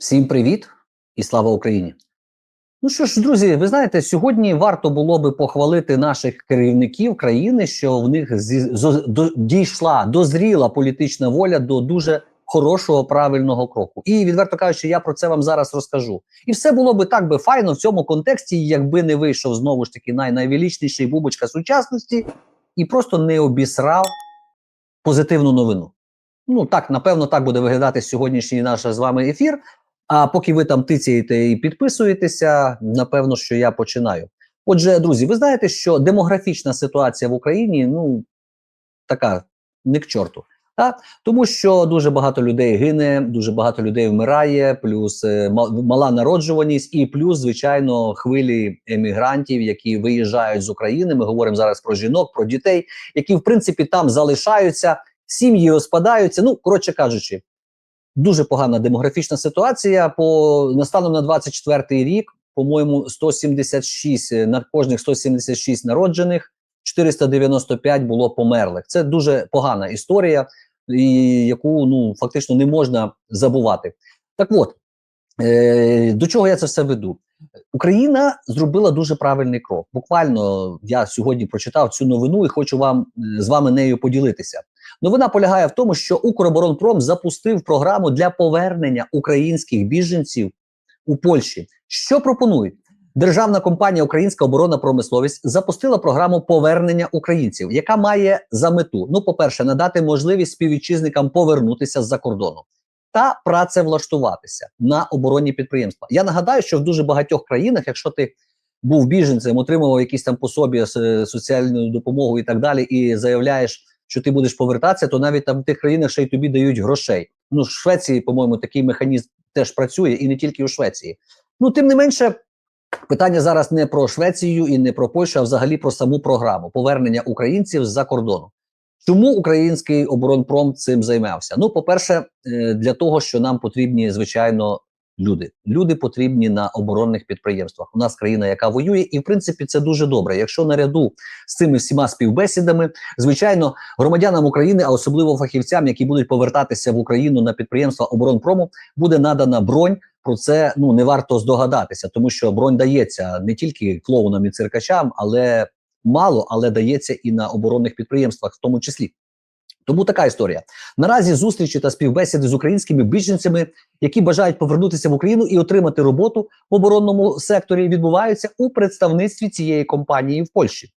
Всім привіт і слава Україні! Ну що ж, друзі, ви знаєте, сьогодні варто було би похвалити наших керівників країни, що в них зі, зо- до, дійшла дозріла політична воля до дуже хорошого правильного кроку. І відверто кажучи, я про це вам зараз розкажу. І все було би так би файно в цьому контексті, якби не вийшов знову ж таки най найвеличніший бубочка сучасності і просто не обісрав позитивну новину. Ну так, напевно, так буде виглядати сьогоднішній наш з вами ефір. А поки ви там тицяєте і підписуєтеся, напевно, що я починаю. Отже, друзі, ви знаєте, що демографічна ситуація в Україні ну така не к чорту. Та? Тому що дуже багато людей гине, дуже багато людей вмирає, плюс е, мала народжуваність, і плюс, звичайно, хвилі емігрантів, які виїжджають з України. Ми говоримо зараз про жінок, про дітей, які в принципі там залишаються, сім'ї розпадаються. Ну, коротше кажучи, дуже погана демографічна ситуація. По настаном на 24-й рік, по-моєму, 176 е, на кожних 176 народжених, 495 було померлих. Це дуже погана історія, і яку ну фактично не можна забувати. Так от е, до чого я це все веду? Україна зробила дуже правильний крок. Буквально я сьогодні прочитав цю новину і хочу вам е, з вами нею поділитися. Новина полягає в тому, що Укроборонпром запустив програму для повернення українських біженців у Польщі. Що пропонують? Державна компанія Українська оборонна промисловість запустила програму повернення українців, яка має за мету: ну, по-перше, надати можливість співвітчизникам повернутися з-за кордону та працевлаштуватися на оборонні підприємства. Я нагадаю, що в дуже багатьох країнах, якщо ти був біженцем, отримував якісь там пособі з соціальну допомогу і так далі, і заявляєш, що ти будеш повертатися, то навіть там в тих країнах ще й тобі дають грошей. Ну, в Швеції, по-моєму, такий механізм теж працює, і не тільки у Швеції. Ну, тим не менше, питання зараз не про Швецію і не про Польщу, а взагалі про саму програму повернення українців з-за кордону. Чому український оборонпром цим займався? Ну, по-перше, е, для того, що нам потрібні, звичайно, люди. Люди потрібні на оборонних підприємствах. У нас країна, яка воює, і в принципі це дуже добре. Якщо наряду з цими всіма співбесідами, звичайно, громадянам України, а особливо фахівцям, які будуть повертатися в Україну на підприємства оборонпрому, буде надана бронь. Про це ну не варто здогадатися, тому що бронь дається не тільки клоунам і циркачам, але мало, але дається і на оборонних підприємствах, в тому числі. Тому така історія. Наразі зустрічі та співбесіди з українськими біженцями, які бажають повернутися в Україну і отримати роботу в оборонному секторі, відбуваються у представництві цієї компанії в Польщі.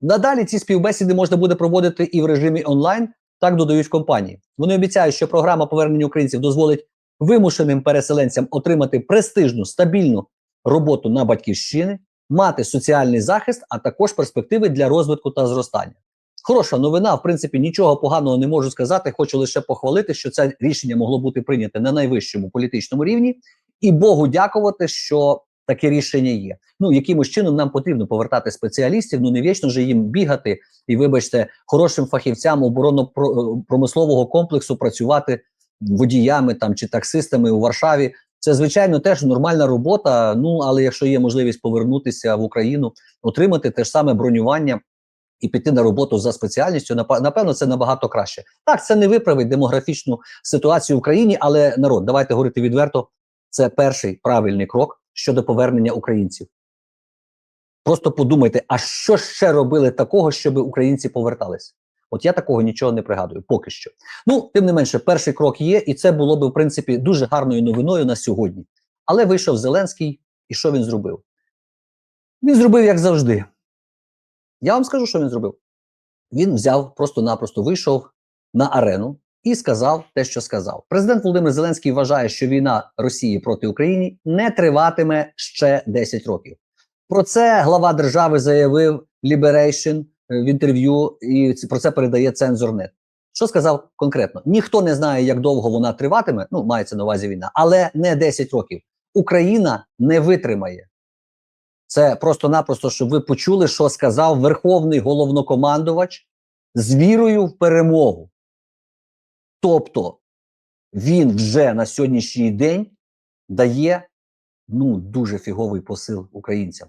Надалі ці співбесіди можна буде проводити і в режимі онлайн, так додають компанії. Вони обіцяють, що програма повернення українців дозволить вимушеним переселенцям отримати престижну стабільну роботу на батьківщини, мати соціальний захист, а також перспективи для розвитку та зростання. Хороша новина, в принципі, нічого поганого не можу сказати. Хочу лише похвалити, що це рішення могло бути прийняте на найвищому політичному рівні, і Богу дякувати, що таке рішення є. Ну якимось чином нам потрібно повертати спеціалістів. Ну не вічно же їм бігати і, вибачте, хорошим фахівцям оборонно-промислового комплексу працювати водіями там чи таксистами у Варшаві. Це звичайно теж нормальна робота. Ну але якщо є можливість повернутися в Україну, отримати те ж саме бронювання і піти на роботу за спеціальністю, напевно, це набагато краще. Так, це не виправить демографічну ситуацію в країні, але народ, давайте говорити відверто. Це перший правильний крок щодо повернення українців. Просто подумайте, а що ще робили такого, щоб українці повертались? От я такого нічого не пригадую, поки що. Ну, тим не менше, перший крок є, і це було б, в принципі, дуже гарною новиною на сьогодні. Але вийшов Зеленський, і що він зробив? Він зробив, як завжди. Я вам скажу, що він зробив. Він взяв, просто-напросто вийшов на арену і сказав те, що сказав. Президент Володимир Зеленський вважає, що війна Росії проти України не триватиме ще 10 років. Про це глава держави заявив Liberation е, в інтерв'ю, і про це передає цензорнет. Що сказав конкретно? Ніхто не знає, як довго вона триватиме. Ну, мається на увазі війна, але не 10 років. Україна не витримає. Це просто-напросто, щоб ви почули, що сказав верховний головнокомандувач з вірою в перемогу. Тобто він вже на сьогоднішній день дає ну дуже фіговий посил українцям.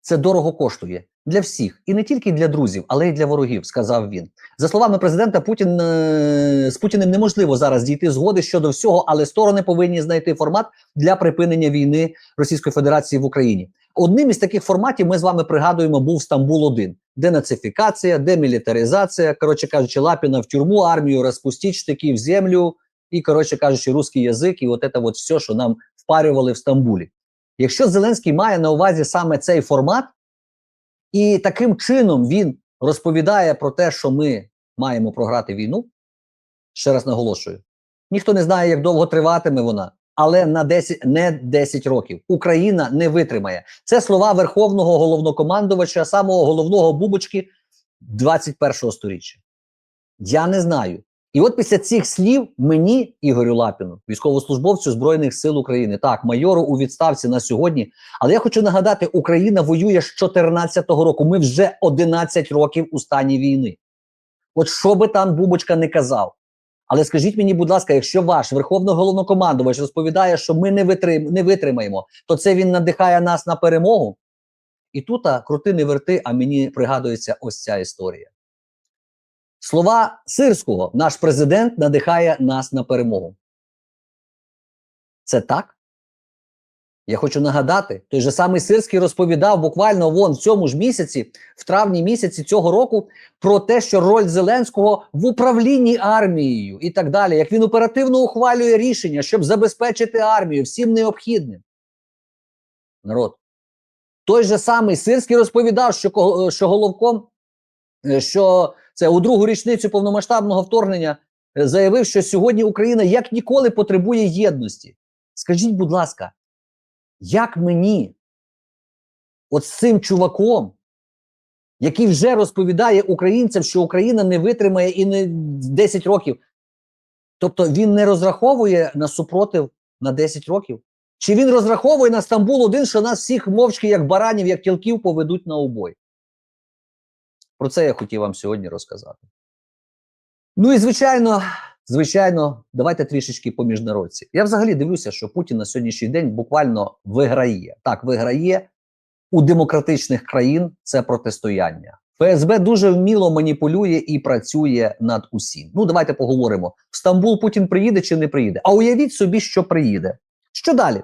Це дорого коштує. для всіх, і не тільки для друзів, але й для ворогів, сказав він. За словами президента, Путін е, з Путіним неможливо зараз дійти згоди щодо всього, але сторони повинні знайти формат для припинення війни Російської Федерації в Україні. Одним із таких форматів ми з вами пригадуємо був Стамбул 1 денацифікація, демілітаризація. Коротше кажучи, Лапіна в тюрму, армію розпустіть, штики в землю, і коротше кажучи, русський язик, і от це от все, що нам впарювали в Стамбулі. Якщо Зеленський має на увазі саме цей формат, і таким чином він розповідає про те, що ми маємо програти війну, ще раз наголошую, ніхто не знає, як довго триватиме вона, але на 10, не 10 років Україна не витримає. Це слова верховного головнокомандувача, самого головного бубочки 21-го сторіччя. Я не знаю. І от після цих слів мені, Ігорю Лапіну, військовослужбовцю Збройних сил України, так, майору у відставці на сьогодні. Але я хочу нагадати, Україна воює з 2014 року. Ми вже 11 років у стані війни. От що би там Бубочка не казав. Але скажіть мені, будь ласка, якщо ваш верховний головнокомандувач розповідає, що ми не, витрим, не витримаємо, то це він надихає нас на перемогу. І тут крути не верти, а мені пригадується ось ця історія. Слова Сирського, наш президент надихає нас на перемогу. Це так? Я хочу нагадати, той же самий Сирський розповідав буквально вон в цьому ж місяці, в травні місяці цього року, про те, що роль Зеленського в управлінні армією і так далі, як він оперативно ухвалює рішення, щоб забезпечити армію всім необхідним. Народ. Той же самий Сирський розповідав, що, що головком, е, що це у другу річницю повномасштабного вторгнення е, заявив, що сьогодні Україна як ніколи потребує єдності. Скажіть, будь ласка, як мені, от з цим чуваком, який вже розповідає українцям, що Україна не витримає і не 10 років, тобто він не розраховує на супротив на 10 років? Чи він розраховує на Стамбул один, що нас всіх мовчки, як баранів, як тілків, поведуть на обой? Про це я хотів вам сьогодні розказати. Ну і звичайно, звичайно, давайте трішечки по міжнародці. Я взагалі дивлюся, що Путін на сьогоднішній день буквально виграє. Так, виграє у демократичних країн це протистояння. ФСБ дуже вміло маніпулює і працює над усім. Ну, давайте поговоримо. В Стамбул Путін приїде чи не приїде? А уявіть собі, що приїде. Що далі?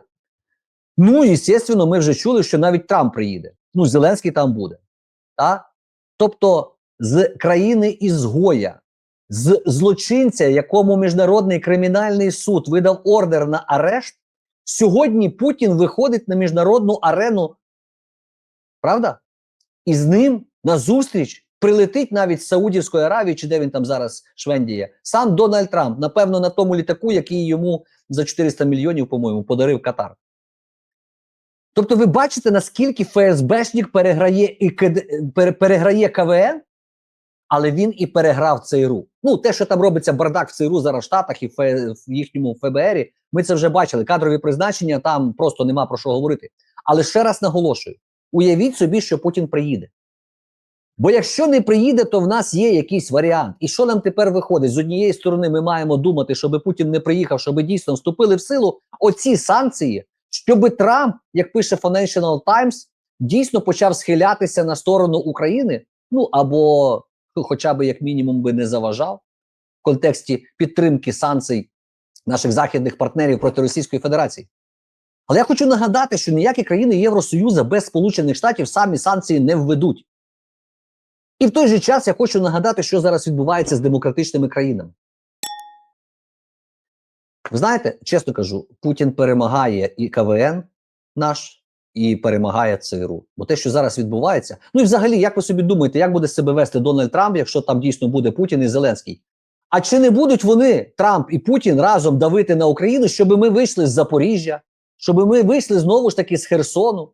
Ну, і, звісно, ми вже чули, що навіть Трамп приїде. Ну, Зеленський там буде. Так? Тобто з країни ізгоя, з злочинця, якому міжнародний кримінальний суд видав ордер на арешт, сьогодні Путін виходить на міжнародну арену. Правда? І з ним на зустріч прилетить навіть з Саудівської Аравії, чи де він там зараз швендіє, сам Дональд Трамп, напевно, на тому літаку, який йому за 400 мільйонів, по-моєму, подарив Катар. Тобто, ви бачите, наскільки ФСБшник переграє і КД, пере- переграє КВН, але він і переграв ЦРУ. Ну, те, що там робиться бардак в ЦРУ зараз в Штатах і в, в їхньому ФБРі, ми це вже бачили. Кадрові призначення там просто нема про що говорити. Але ще раз наголошую: уявіть собі, що Путін приїде. Бо якщо не приїде, то в нас є якийсь варіант. І що нам тепер виходить? З однієї сторони, ми маємо думати, щоб Путін не приїхав, щоб дійсно вступили в силу оці санкції, щоб Трамп, як пише Financial Times, дійсно почав схилятися на сторону України, ну або хоча б як мінімум би не заважав в контексті підтримки санкцій наших західних партнерів проти Російської Федерації. Але я хочу нагадати, що ніякі країни Євросоюзу без Сполучених Штатів самі санкції не введуть. І в той же час я хочу нагадати, що зараз відбувається з демократичними країнами. Ви знаєте, чесно кажу, Путін перемагає і КВН наш, і перемагає ЦРУ. Бо те, що зараз відбувається, ну і взагалі, як ви собі думаєте, як буде себе вести Дональд Трамп, якщо там дійсно буде Путін і Зеленський? А чи не будуть вони, Трамп і Путін, разом давити на Україну, щоб ми вийшли з Запоріжжя, щоб ми вийшли знову ж таки з Херсону,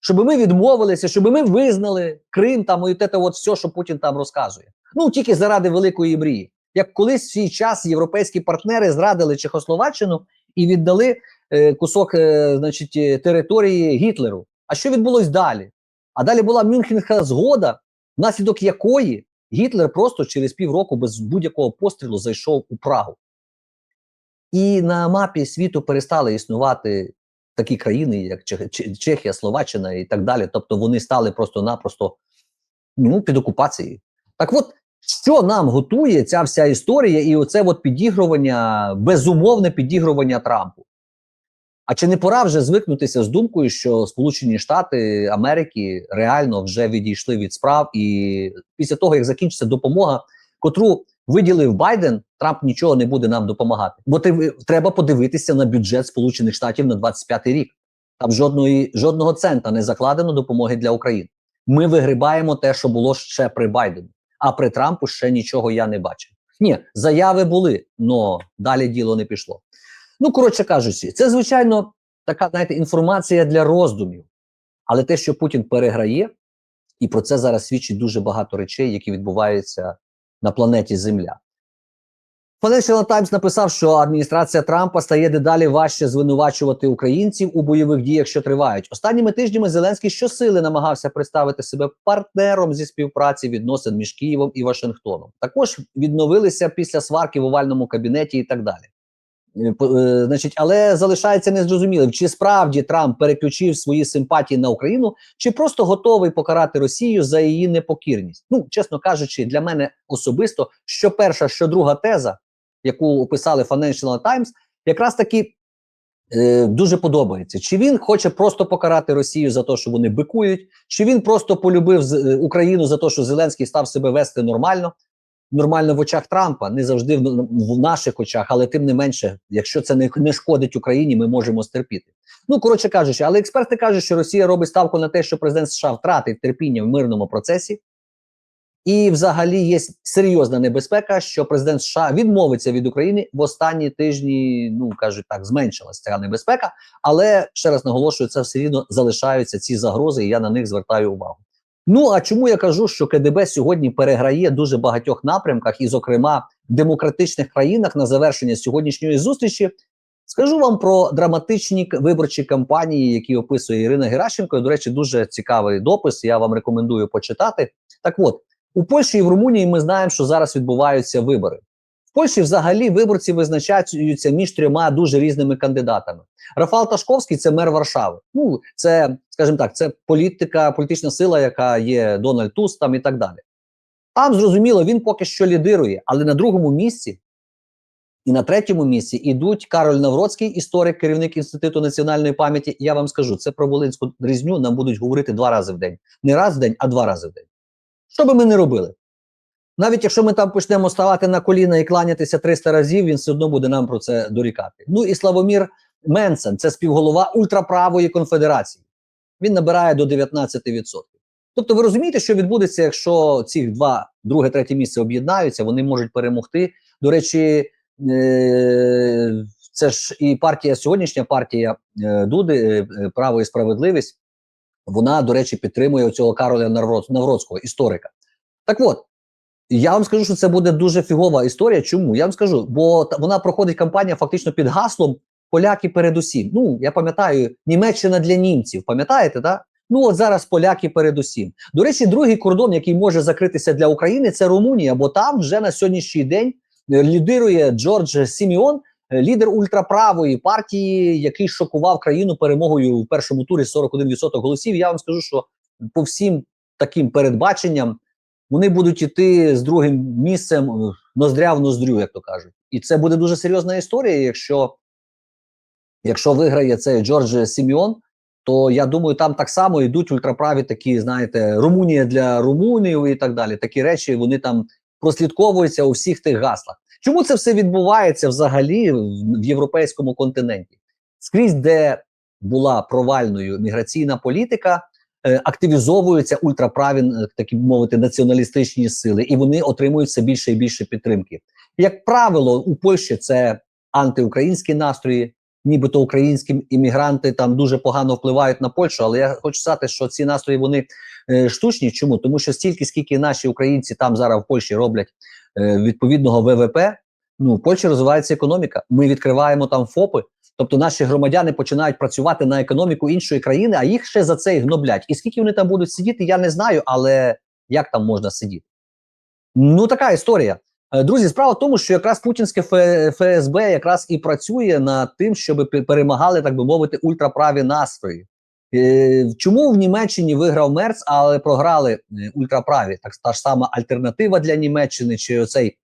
щоб ми відмовилися, щоб ми визнали Крим там і те от все, що Путін там розказує. Ну тільки заради великої мрії. Як колись в свій час європейські партнери зрадили Чехословаччину і віддали е, кусок е, значить, е, території Гітлеру. А що відбулось далі? А далі була Мюнхенська згода, внаслідок якої Гітлер просто через півроку без будь-якого пострілу зайшов у Прагу. І на мапі світу перестали існувати такі країни, як Чехія, Словаччина і так далі. Тобто вони стали просто-напросто ну, під окупацією. Так от, що нам готує ця вся історія, і оце от підігрування, безумовне підігрування Трампу. А чи не пора вже звикнутися з думкою, що Сполучені Штати Америки реально вже відійшли від справ, і після того, як закінчиться допомога, котру виділив Байден, Трамп нічого не буде нам допомагати. Бо треба подивитися на бюджет Сполучених Штатів на 25-й рік. Там жодної, жодного цента не закладено допомоги для України. Ми вигрибаємо те, що було ще при Байдені, а при Трампу ще нічого я не бачив. Ні, заяви були, але далі діло не пішло. Ну, коротше кажучи, це звичайно така знаєте, інформація для роздумів. Але те, що Путін переграє, і про це зараз свідчить дуже багато речей, які відбуваються на планеті Земля. Financial Times написав, що адміністрація Трампа стає дедалі важче звинувачувати українців у бойових діях, що тривають. Останніми тижнями Зеленський щосили намагався представити себе партнером зі співпраці відносин між Києвом і Вашингтоном. Також відновилися після сварки в овальному кабінеті і так далі. Е, е, Значить, але залишається незрозумілим, чи справді Трамп переключив свої симпатії на Україну, чи просто готовий покарати Росію за її непокірність. Ну, чесно кажучи, для мене особисто, що перша, що друга теза, яку описали Financial Times, якраз таки е, дуже подобається. Чи він хоче просто покарати Росію за те, що вони бикують, чи він просто полюбив е, Україну за те, що Зеленський став себе вести нормально, нормально в очах Трампа, не завжди в, в наших очах, але тим не менше, якщо це не, не шкодить Україні, ми можемо стерпіти. Ну коротше кажучи, але експерти кажуть, що Росія робить ставку на те, що президент США втратив терпіння в мирному процесі. І, взагалі, є серйозна небезпека, що президент США відмовиться від України в останні тижні. Ну кажуть так, зменшилася ця небезпека. Але ще раз наголошую, це все рівно залишаються ці загрози, і я на них звертаю увагу. Ну а чому я кажу, що КДБ сьогодні переграє дуже багатьох напрямках, і, зокрема, в демократичних країнах на завершення сьогоднішньої зустрічі? Скажу вам про драматичні виборчі кампанії, які описує Ірина Геращенко. До речі, дуже цікавий допис. Я вам рекомендую почитати. Так от, у Польщі і в Румунії ми знаємо, що зараз відбуваються вибори. В Польщі взагалі виборці визначаються між трьома дуже різними кандидатами. Рафал Ташковський це мер Варшави. Ну, це, скажімо так, це політика, політична сила, яка є Дональд Туск там і так далі. Там зрозуміло, він поки що лідирує, але на другому місці і на третьому місці ідуть Кароль Навроцький, історик, керівник Інституту національної пам'яті. Я вам скажу, це про Волинську різню нам будуть говорити два рази в день. Не раз в день, а два рази в день. Що би ми не робили? Навіть якщо ми там почнемо ставати на коліна і кланятися 300 разів, він все одно буде нам про це дорікати. Ну і Славомір Менсен, це співголова ультраправої конфедерації. Він набирає до 19%. Тобто, ви розумієте, що відбудеться, якщо ці два, друге, третє місце об'єднаються, вони можуть перемогти. До речі, е- це ж і партія, сьогоднішня партія е- Дуди, е, право і справедливість. Вона, до речі, підтримує цього Кароля Навроц- Навроцького, історика. Так от, я вам скажу, що це буде дуже фігова історія. Чому? Я вам скажу, бо вона проходить кампанія фактично під гаслом поляки передусім. Ну, я пам'ятаю, Німеччина для німців. Пам'ятаєте, так? Ну, от зараз поляки передусім. До речі, другий кордон, який може закритися для України, це Румунія, бо там вже на сьогоднішній день е, лідирує Джордж Сіміон, лідер ультраправої партії, який шокував країну перемогою в першому турі 41% голосів. Я вам скажу, що по всім таким передбаченням вони будуть іти з другим місцем е, ноздря в ноздрю, як то кажуть. І це буде дуже серйозна історія, якщо, якщо виграє цей Джордж Сіміон, то я думаю, там так само йдуть ультраправі такі, знаєте, Румунія для румунів і так далі. Такі речі вони там прослідковуються у всіх тих гаслах. Чому це все відбувається взагалі в, європейському континенті? Скрізь, де була провальною міграційна політика, е, активізовуються ультраправі, е, такі мовити, націоналістичні сили, і вони отримують все більше і більше підтримки. Як правило, у Польщі це антиукраїнські настрої, нібито українські іммігранти там дуже погано впливають на Польщу. Але я хочу сказати, що ці настрої вони штучні. Чому? Тому що стільки, скільки наші українці там зараз в Польщі роблять е, відповідного ВВП, ну в Польщі розвивається економіка. Ми відкриваємо там ФОПи. Тобто наші громадяни починають працювати на економіку іншої країни, а їх ще за це і гноблять. І скільки вони там будуть сидіти, я не знаю, але як там можна сидіти? Ну така історія. Е, Друзі, справа в тому, що якраз путінське ФСБ якраз і працює над тим, щоб перемагали, так би мовити, ультраправі настрої. Е, Чому в Німеччині виграв Мерц, але програли е, ультраправі? Так та ж сама альтернатива для Німеччини, чи оцей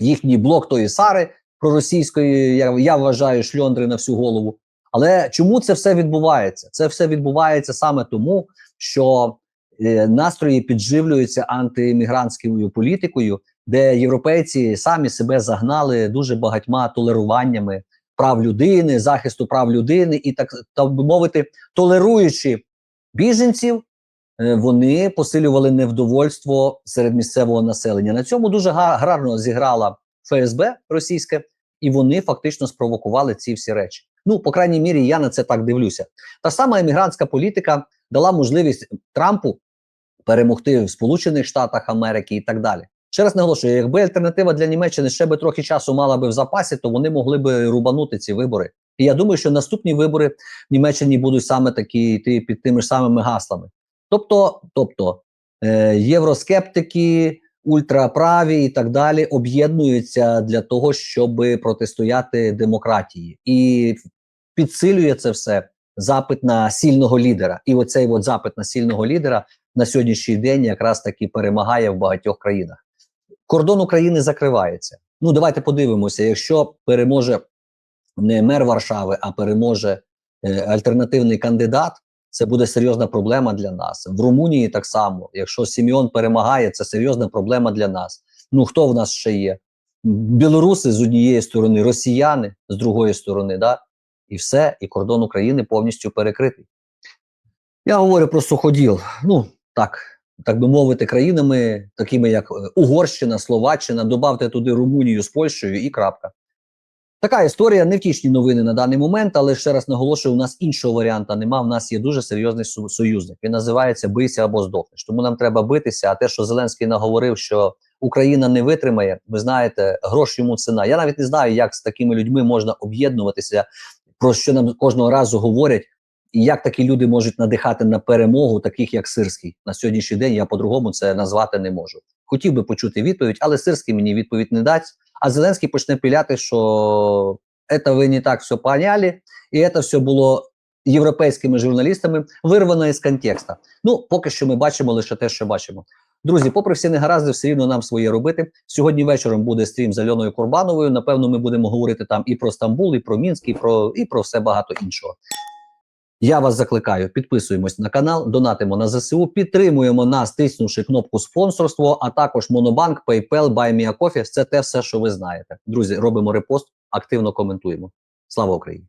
їхній блок тої Сари проросійської, я, я вважаю, шльондри на всю голову. Але чому це все відбувається? Це все відбувається саме тому, що е, настрої підживлюються антиіммігрантською політикою, де європейці самі себе загнали дуже багатьма толеруваннями прав людини, захисту прав людини, і так так би мовити, толеруючи біженців, е, вони посилювали невдовольство серед місцевого населення. На цьому дуже га- гарно зіграла ФСБ російське, і вони фактично спровокували ці всі речі. Ну, по крайній мірі, я на це так дивлюся. Та сама емігрантська політика дала можливість Трампу перемогти в Сполучених Штатах Америки і так далі. Ще раз наголошую, якби альтернатива для Німеччини ще би трохи часу мала би в запасі, то вони могли би рубанути ці вибори. І я думаю, що наступні вибори в Німеччині будуть саме такі йти під тими ж самими гаслами. Тобто, тобто е, євроскептики, ультраправі і так далі об'єднуються для того, щоб протистояти демократії, і підсилює це все запит на сильного лідера. І оцей от запит на сильного лідера на сьогоднішній день якраз таки перемагає в багатьох країнах. Кордон України закривається. Ну давайте подивимося, якщо переможе не мер Варшави, а переможе е, альтернативний кандидат. Це буде серйозна проблема для нас. В Румунії так само. Якщо Сіміон перемагає, це серйозна проблема для нас. Ну хто в нас ще є? Білоруси з однієї сторони, росіяни з другої сторони, да? і все, і кордон України повністю перекритий. Я говорю про суходіл. Ну так, так би мовити, країнами, такими як е, Угорщина, Словаччина, добавте туди Румунію з Польщею і крапка. Така історія, невтішні новини на даний момент, але ще раз наголошую, у нас іншого варіанта нема. У нас є дуже серйозний союзник. Він називається бийся або здохнеш. Тому нам треба битися. А те, що Зеленський наговорив, що Україна не витримає, ви знаєте, грош йому ціна. Я навіть не знаю, як з такими людьми можна об'єднуватися, про що нам кожного разу говорять, і як такі люди можуть надихати на перемогу, таких як Сирський. На сьогоднішній день я по-другому це назвати не можу. Хотів би почути відповідь, але Сирський мені відповідь не дасть. А Зеленський почне піляти, що це ви не так все поняли, і це все було європейськими журналістами вирвано із контекста. Ну, поки що ми бачимо лише те, що бачимо. Друзі, попри всі негаразди, все рівно нам своє робити. Сьогодні вечором буде стрім з Альоною Курбановою. Напевно, ми будемо говорити там і про Стамбул, і про Мінськ, і про, і про все багато іншого. Я вас закликаю, підписуємось на канал, донатимо на ЗСУ, підтримуємо нас, тиснувши кнопку спонсорство, а також Монобанк, PayPal, BuyMeACoffee. Це те все, що ви знаєте. Друзі, робимо репост, активно коментуємо. Слава Україні!